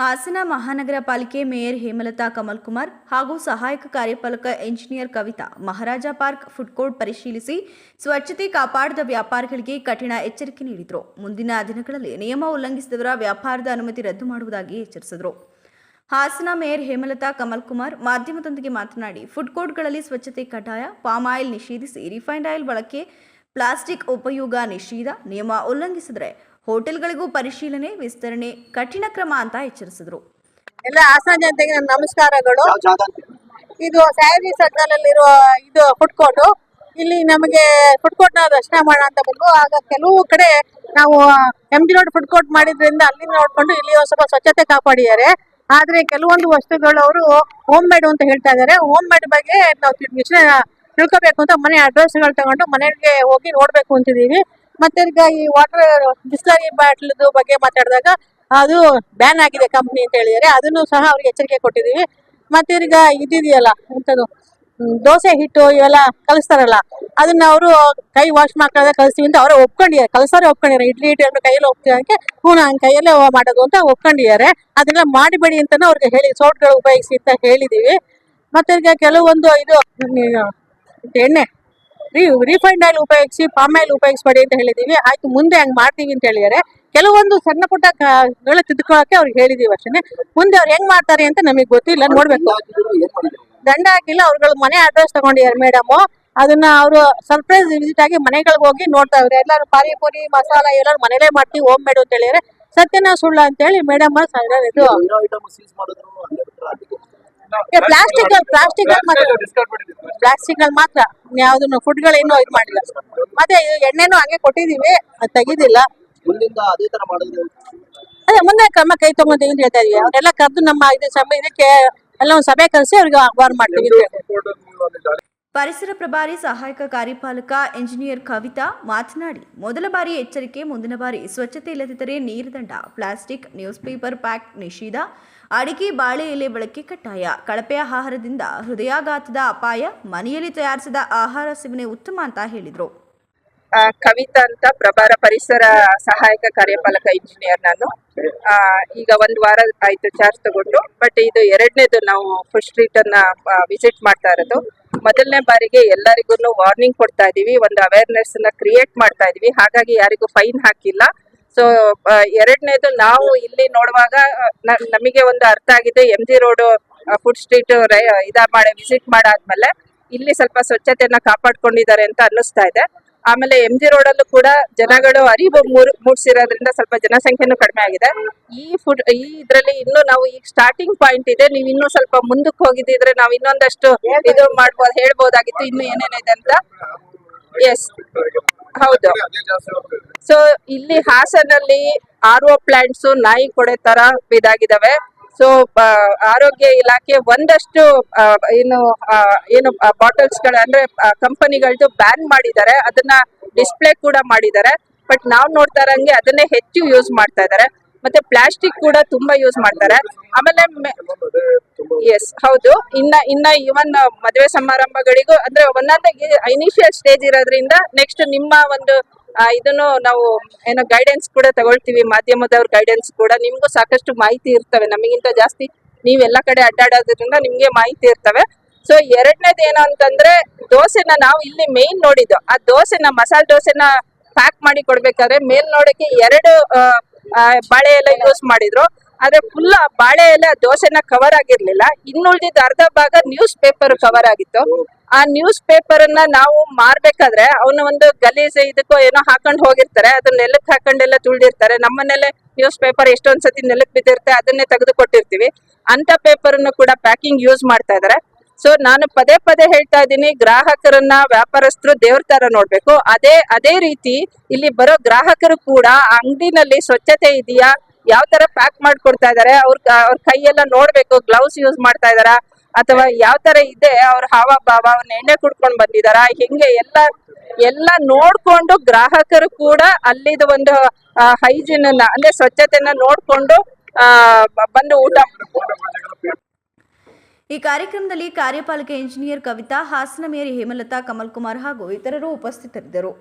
ಹಾಸನ ಮಹಾನಗರ ಪಾಲಿಕೆ ಮೇಯರ್ ಹೇಮಲತಾ ಕಮಲ್ ಕುಮಾರ್ ಹಾಗೂ ಸಹಾಯಕ ಕಾರ್ಯಪಾಲಕ engineer Kavitha Maharaja park food court ಪರಿಶೀಲಿಸಿ ಸ್ವಚ್ಛತೆ ಕಾಪಾಡದ ವ್ಯಾಪಾರಿಗಳಿಗೆ ಕಠಿಣ ಎಚ್ಚರಿಕೆ ನೀಡಿದರು. ಮುಂದಿನ ದಿನಗಳಲ್ಲಿ ನಿಯಮ ಉಲ್ಲಂಘಿಸಿದವರ ವ್ಯಾಪಾರದ ಅನುಮತಿ ರದ್ದು ಮಾಡುವುದಾಗಿ ಎಚ್ಚರಿಸಿದರು. ಹಾಸನ ಮೇಯರ್ ಹೇಮಲತಾ ಕಮಲ್ ಕುಮಾರ್ ಮಾಧ್ಯಮದೊಂದಿಗೆ ಮಾತನಾಡಿ, ಫುಡ್ ಕೋರ್ಟ್ಗಳಲ್ಲಿ ಸ್ವಚ್ಛತೆ ಕಡ್ಡಾಯ, ಪಾಮ್ ಆಯಿಲ್ ನಿಷೇಧಿಸಿ ರಿಫೈನ್ಡ್ ಆಯಿಲ್ ಬಳಕೆ, ಪ್ಲಾಸ್ಟಿಕ್ ಉಪಯೋಗ ನಿಷೇಧ, ನಿಯಮ ಉಲ್ಲಂಘಿಸಿದರೆ ಹೋಟೆಲ್ಗಳಿಗೂ ಪರಿಶೀಲನೆ ವಿಸ್ತರಣೆ ಕಠಿಣ ಕ್ರಮ ಅಂತ ಎಚ್ಚರಿಸಿದ್ರು. ಎಲ್ಲ ಹಾಸನ ಜನತೆಗೆ ನನ್ನ ನಮಸ್ಕಾರಗಳು. ಇದು ಸ್ಯಾರಿ ಸರ್ಕಲ್ ಅಲ್ಲಿರುವ ಇದು ಫುಡ್ ಕೋರ್ಟ್ ಇಲ್ಲಿ ನಮಗೆ ಫುಡ್ ಕೋರ್ಟ್ನ ದರ್ಶನ ಮಾಡೋಣ ಅಂತ ಬಂದು ಆಗ ಕೆಲವು ಕಡೆ ನಾವು M G road food court ಮಾಡಿದ್ರಿಂದ ಅಲ್ಲಿ ನೋಡ್ಕೊಂಡು ಇಲ್ಲಿ ಸ್ವಲ್ಪ ಸ್ವಚ್ಛತೆ ಕಾಪಾಡಿದ್ದಾರೆ. ಆದ್ರೆ ಕೆಲವೊಂದು ವಸ್ತುಗಳು ಅವರು ಹೋಮ್ ಮೇಡ್ ಅಂತ ಹೇಳ್ತಾ ಇದ್ದಾರೆ. ಹೋಮ್ ಮೇಡ್ ಬಗ್ಗೆ ನಾವು ತಿಳ್ಕೋಬೇಕು ಅಂತ ಮನೆ ಅಡ್ರೆಸ್ಗಳು ತಗೊಂಡು ಮನೆಗೆ ಹೋಗಿ ನೋಡ್ಬೇಕು ಅಂತಿದೀವಿ ಮತ್ತೆ ಈ ವಾಟರ್ ಬಿಸ್ಲರಿ ಬಾಟ್ಲ್ ಬಗ್ಗೆ ಮಾತಾಡಿದಾಗ ಅದು ಬ್ಯಾನ್ ಆಗಿದೆ ಕಂಪ್ನಿ ಅಂತ ಹೇಳಿದ್ದಾರೆ. ಅದನ್ನು ಸಹ ಅವ್ರಿಗೆ ಎಚ್ಚರಿಕೆ ಕೊಟ್ಟಿದೀವಿ ಮತ್ತೆ ಈಗ ಇದಿದೆಯಲ್ಲ ಎಂಥದ್ದು ದೋಸೆ ಹಿಟ್ಟು ಇವೆಲ್ಲ ಕಲಿಸ್ತಾರಲ್ಲ, ಅದನ್ನ ಅವರು ಕೈ ವಾಶ್ ಮಾಡ್ಕೊಳ್ಳೋದೇ ಕಲಿಸ್ತೀವಿ ಅಂತ ಅವರೇ ಒಪ್ಕೊಂಡಿದ್ದಾರೆ. ಕಲಿಸೋರೆ ಒಪ್ಕೊಂಡಿದ್ದಾರೆ. ಇಡ್ಲಿ ಹಿಟ್ಟು ಕೈಯಲ್ಲಿ ಹೋಗ್ತೀವಿ ಹ್ಞೂ ನಾನು ಕೈಯಲ್ಲೇ ಮಾಡೋದು ಅಂತ ಒಪ್ಕೊಂಡಿದ್ದಾರೆ. ಅದನ್ನ ಮಾಡಿಬೇಡಿ ಅಂತಾನು ಅವ್ರಿಗೆ ಹೇಳಿ, ಸೋಟ್ಗಳು ಉಪಯೋಗಿಸಿ ಅಂತ ಹೇಳಿದೀವಿ ಮತ್ತೆ ಈಗ ಕೆಲವೊಂದು ಇದು, ಎಣ್ಣೆ. ರಿಫೈಂಡ್ ಆಯಿಲ್ ಉಪಯೋಗಿಸಿ ಪಾಮ್ ಆಯಿಲ್ ಉಪಯೋಗಿಸ್ಬೇಡಿ ಅಂತ ಹೇಳಿದೀವಿ. ಆಯ್ತು, ಮುಂದೆ ಹಂಗ್ ಮಾಡ್ತೀವಿ ಅಂತ ಹೇಳಿದಾರೆ. ಕೆಲವೊಂದು ಸಣ್ಣ ಪುಟ್ಟ ಗಳ ತಿದ್ದುಕೊಳ್ಳಕ್ಕೆ ಅವ್ರಿಗೆ ಹೇಳಿದೀವಿ ಅಷ್ಟೇ. ಮುಂದೆ ಅವ್ರು ಹೆಂಗ್ ಮಾಡ್ತಾರೆ ಅಂತ ನಮಗೆ ಗೊತ್ತಿಲ್ಲ, ನೋಡ್ಬೇಕು. ದಂಡ ಹಾಕಿಲ್ಲ, ಅವ್ರುಗಳು ಮನೆ ಅಡ್ರೆಸ್ ತಗೊಂಡಿದ್ದಾರೆ ಮೇಡಮ್ ಅದನ್ನ ಅವರು ಸರ್ಪ್ರೈಸ್ ವಿಸಿಟ್ ಆಗಿ ಮನೆಗಳಿಗೆ ಹೋಗಿ ನೋಡ್ತಾ ಇವ್ರೆ ಎಲ್ಲರೂ ಪಾನಿಪುರಿ, ಮಸಾಲ ಎಲ್ಲರೂ ಮನೇಲೇ ಮಾಡ್ತೀವಿ ಹೋಮ್ ಮೇಡ್ ಅಂತ ಹೇಳಿದ್ರೆ. ಸತ್ಯನ ಸುಳ್ಳ ಅಂತ ಹೇಳಿ ಮೇಡಮ್ ಇದು ಪ್ಲಾಸ್ಟಿಕ್ ಪ್ಲಾಸ್ಟಿಕ್ ಮಾತ್ರ. ಪ್ಲಾಸ್ಟಿಕ್ ಅಲ್ಲಿ ಮಾತ್ರ. ಯಾವ್ದನ್ನು ಫುಡ್ಗಳು ಇನ್ನೂ ಇದು ಮಾಡಿಲ್ಲ. ಮತ್ತೆ ಎಣ್ಣೆನು ಹಂಗೆ ಕೊಟ್ಟಿದೀವಿ ಅದು ತೆಗಿದಿಲ್ಲ. ಅದೇ ಮುಂದೆ ಕ್ರಮ ಕೈ ತಗೊಂತೀವಿ ಅಂತ ಹೇಳ್ತಾ ಇದೀವಿ ಅವರೆಲ್ಲ ಕರೆದು ನಮ್ಮ ಇದು ಇದಕ್ಕೆ ಎಲ್ಲ ಒಂದು ಸಭೆ ಕರೆಸಿ ಅವ್ರಿಗೆ ವಾರ್ ಮಾಡ್ತೀವಿ. ಪರಿಸರ ಪ್ರಭಾರಿ ಸಹಾಯಕ ಕಾರ್ಯಪಾಲಕ ಎಂಜಿನಿಯರ್ ಕವಿತಾ ಮಾತನಾಡಿ, ಮೊದಲ ಬಾರಿ ಎಚ್ಚರಿಕೆ, ಮುಂದಿನ ಬಾರಿ ಸ್ವಚ್ಛತೆ ಇಲ್ಲದಿದ್ದರೆ ನೀರುದಂಡ ಪ್ಲಾಸ್ಟಿಕ್ ನ್ಯೂಸ್ ಪೇಪರ್ ಪ್ಯಾಕ್ ನಿಷೇಧ, ಅಡಿಕೆ ಬಾಳೆ ಎಲೆ ಬಳಕೆ ಕಡ್ಡಾಯ, ಕಳಪೆ ಆಹಾರದಿಂದ ಹೃದಯಾಘಾತದ ಅಪಾಯ, ಮನೆಯಲ್ಲಿ ತಯಾರಿಸಿದ ಆಹಾರ ಸೇವನೆ ಉತ್ತಮ ಅಂತ ಹೇಳಿದರು. ಕವಿತಾ ಅಂತ ಪ್ರಭಾರ ಪರಿಸರ ಸಹಾಯಕ ಕಾರ್ಯಪಾಲಕ ಇಂಜಿನಿಯರ್ ನಾನು. ಈಗ ಒಂದ್ ವಾರ ಆಯ್ತು ಚಾರ್ಜ್ ತಗೊಂಡು, ಬಟ್ ಇದು ಎರಡನೇದು ನಾವು ಫುಡ್ ಸ್ಟ್ರೀಟ್ ಅನ್ನ ವಿಸಿಟ್ ಮಾಡ್ತಾ ಇರೋದು. ಮೊದಲನೇ ಬಾರಿಗೆ ಎಲ್ಲರಿಗೂ ವಾರ್ನಿಂಗ್ ಕೊಡ್ತಾ ಇದೀವಿ. ಒಂದು ಅವೇರ್ನೆಸ್ನ ಕ್ರಿಯೇಟ್ ಮಾಡ್ತಾ ಇದೀವಿ. ಹಾಗಾಗಿ ಯಾರಿಗೂ ಫೈನ್ ಹಾಕಿಲ್ಲ. ಸೊ ಎರಡನೇದು ನಾವು ಇಲ್ಲಿ ನೋಡುವಾಗ ನಮಗೆ ಒಂದು ಅರ್ಥ ಆಗಿದೆ. M G road food street ಇದ ಮಾಡಿ ವಿಸಿಟ್ ಮಾಡಾದ್ಮೇಲೆ ಇಲ್ಲಿ ಸ್ವಲ್ಪ ಸ್ವಚ್ಛತೆಯನ್ನ ಕಾಪಾಡ್ಕೊಂಡಿದ್ದಾರೆ ಅಂತ ಅನ್ನಿಸ್ತಾ ಇದೆ. ಆಮೇಲೆ ಎಂ ಜಿ ರೋಡ್ ಅಲ್ಲೂ ಕೂಡ ಜನಗಳು ಅರಿವು ಮೂರು ಮೂಡಿಸಿರೋದ್ರಿಂದ ಸ್ವಲ್ಪ ಜನಸಂಖ್ಯೆನೂ ಕಡಿಮೆ ಆಗಿದೆ. ಈ ಫುಡ್ ಈ ಇದ್ರಲ್ಲಿ ಇನ್ನು ನಾವು ಈಗ ಸ್ಟಾರ್ಟಿಂಗ್ ಪಾಯಿಂಟ್ ಇದೆ. ನೀವು ಇನ್ನೂ ಸ್ವಲ್ಪ ಮುಂದಕ್ಕೆ ಹೋಗಿದ್ದಿದ್ರೆ ನಾವು ಇನ್ನೊಂದಷ್ಟು ಇದು ಮಾಡ್ಬೋದು, ಹೇಳ್ಬೋದಾಗಿತ್ತು. ಇನ್ನು ಏನೇನಿದೆ ಅಂತ. ಎಸ್ ಹೌದು. ಸೊ ಇಲ್ಲಿ ಹಾಸನಲ್ಲಿ ಆರ್ ಒ ಪ್ಲಾಂಟ್ಸ್ ನಾಯಿ ಕೊಡೆ ತರ ಇದಾಗಿದಾವೆ ಸೊ ಆರೋಗ್ಯ ಇಲಾಖೆ ಒಂದಷ್ಟು ಏನು ಏನು ಬಾಟಲ್ಸ್ಗಳ, ಅಂದ್ರೆ ಕಂಪನಿಗಳದ್ದು ಬ್ಯಾನ್ ಮಾಡಿದ್ದಾರೆ. ಅದನ್ನ ಡಿಸ್ಪ್ಲೇ ಕೂಡ ಮಾಡಿದ್ದಾರೆ. ಬಟ್ ನಾವ್ ನೋಡ್ತಾ ಇರಂಗೆ ಅದನ್ನೇ ಹೆಚ್ಚು ಯೂಸ್ ಮಾಡ್ತಾ ಇದ್ದಾರೆ. ಮತ್ತೆ ಪ್ಲಾಸ್ಟಿಕ್ ಕೂಡ ತುಂಬಾ ಯೂಸ್ ಮಾಡ್ತಾರೆ. ಆಮೇಲೆ ಎಸ್ ಹೌದು. ಇನ್ನ ಇನ್ನ ಇವನ್ ಮದುವೆ ಸಮಾರಂಭಗಳಿಗೂ, ಅಂದ್ರೆ ಒಂದೊಂದು ಇನಿಷಿಯಲ್ ಸ್ಟೇಜ್ ಇರೋದ್ರಿಂದ ನೆಕ್ಸ್ಟ್ ನಿಮ್ಮ ಒಂದು ಇದನ್ನು ನಾವು ಏನೋ ಗೈಡೆನ್ಸ್ ಕೂಡ ತಗೊಳ್ತೀವಿ, ಮಾಧ್ಯಮದವ್ರ ಗೈಡೆನ್ಸ್ ಕೂಡ. ನಿಮ್ಗೂ ಸಾಕಷ್ಟು ಮಾಹಿತಿ ಇರ್ತವೆ. ನಮಗಿಂತ ಜಾಸ್ತಿ ನೀವೆಲ್ಲ ಕಡೆ ಅಡ್ಡಾಡೋದ್ರಿಂದ ನಿಮ್ಗೆ ಮಾಹಿತಿ ಇರ್ತವೆ. ಸೊ ಎರಡನೇದು ಏನು ಅಂತಂದ್ರೆ, ದೋಸೆನ ನಾವು ಇಲ್ಲಿ ಮೇನ್ ನೋಡಿದ್ದು. ಆ ದೋಸೆನ, ಮಸಾಲೆ ದೋಸೆನ ಪ್ಯಾಕ್ ಮಾಡಿ ಕೊಡ್ಬೇಕಾದ್ರೆ ಮೇಲ್ ನೋಡಕ್ಕೆ ಎರಡು ಬಾಳೆ ಎಲ್ಲ ಯೂಸ್ ಮಾಡಿದ್ರು. ಆದ್ರೆ ಫುಲ್ ಬಾಳೆ ಎಲೆ ದೋಸೆನ ಕವರ್ ಆಗಿರ್ಲಿಲ್ಲ. ಇನ್ನುಳಿದಿದ್ದ ಅರ್ಧ ಭಾಗ ನ್ಯೂಸ್ ಪೇಪರ್ ಕವರ್ ಆಗಿತ್ತು. ಆ ನ್ಯೂಸ್ ಪೇಪರ್ ಅನ್ನ ನಾವು ಮಾರ್ಬೇಕಾದ್ರೆ ಅವನ ಒಂದು ಗಲೀಜ್ ಇದಕ್ಕೋ ಏನೋ ಹಾಕೊಂಡು ಹೋಗಿರ್ತಾರೆ. ಅದನ್ನ ನೆಲಕ್ಕೆ ಹಾಕೊಂಡೆಲ್ಲ ತುಳ್ದಿರ್ತಾರೆ. ನಮ್ಮನೆಲ್ಲ ನ್ಯೂಸ್ ಪೇಪರ್ ಎಷ್ಟೊಂದ್ ಸತಿ ನೆಲಕ್ಕೆ ಬಿದ್ದಿರುತ್ತೆ, ಅದನ್ನೇ ತೆಗೆದು ಕೊಟ್ಟಿರ್ತೀವಿ ಅಂತ ಪೇಪರ್ ಅನ್ನು ಕೂಡ ಪ್ಯಾಕಿಂಗ್ ಯೂಸ್ ಮಾಡ್ತಾ ಇದಾರೆ. ಸೊ ನಾನು ಪದೇ ಪದೇ ಹೇಳ್ತಾ ಇದ್ದೀನಿ, ಗ್ರಾಹಕರನ್ನ ವ್ಯಾಪಾರಸ್ಥರು ದೇವ್ರ ತರ ನೋಡ್ಬೇಕು. ಅದೇ ಅದೇ ರೀತಿ ಇಲ್ಲಿ ಬರೋ ಗ್ರಾಹಕರು ಕೂಡ ಅಂಗಡಿನಲ್ಲಿ ಸ್ವಚ್ಛತೆ ಇದೆಯಾ? ಯಾವ ತರ ಪ್ಯಾಕ್ ಮಾಡ್ಕೊಡ್ತಾ ಇದಾರೆ? ಅವ್ರ ಅವ್ರ ಕೈಯೆಲ್ಲ ನೋಡ್ಬೇಕು ಗ್ಲೌಸ್ ಯೂಸ್ ಮಾಡ್ತಾ ಇದಾರ? ಅಥವಾ ಯಾವ ತರ ಇದೆ ಅವ್ರ ಹಾವ ಭಾವ? ಅವ್ನ ಎಣ್ಣೆ ಕುಡ್ಕೊಂಡ್ ಬಂದಿದಾರ? ಹೆಂಗೆ ಎಲ್ಲ ಎಲ್ಲ ನೋಡ್ಕೊಂಡು ಗ್ರಾಹಕರು ಕೂಡ ಅಲ್ಲಿದ ಒಂದು ಹೈಜಿನ್ ಅನ್ನ, ಅಂದ್ರೆ ಸ್ವಚ್ಛತೆನ ನೋಡ್ಕೊಂಡು, ಆ ಬಂದು ಊಟ ಈ ಕಾರ್ಯಕ್ರಮದಲ್ಲಿ ಕಾರ್ಯಪಾಲಕ ಇಂಜಿನಿಯರ್ ಕವಿತಾ, ಹಾಸನ ಮೇರಿ ಹೇಮಲತಾ ಕಮಲ್ ಕುಮಾರ್ ಹಾಗೂ ಇತರರು ಉಪಸ್ಥಿತರಿದ್ದರು.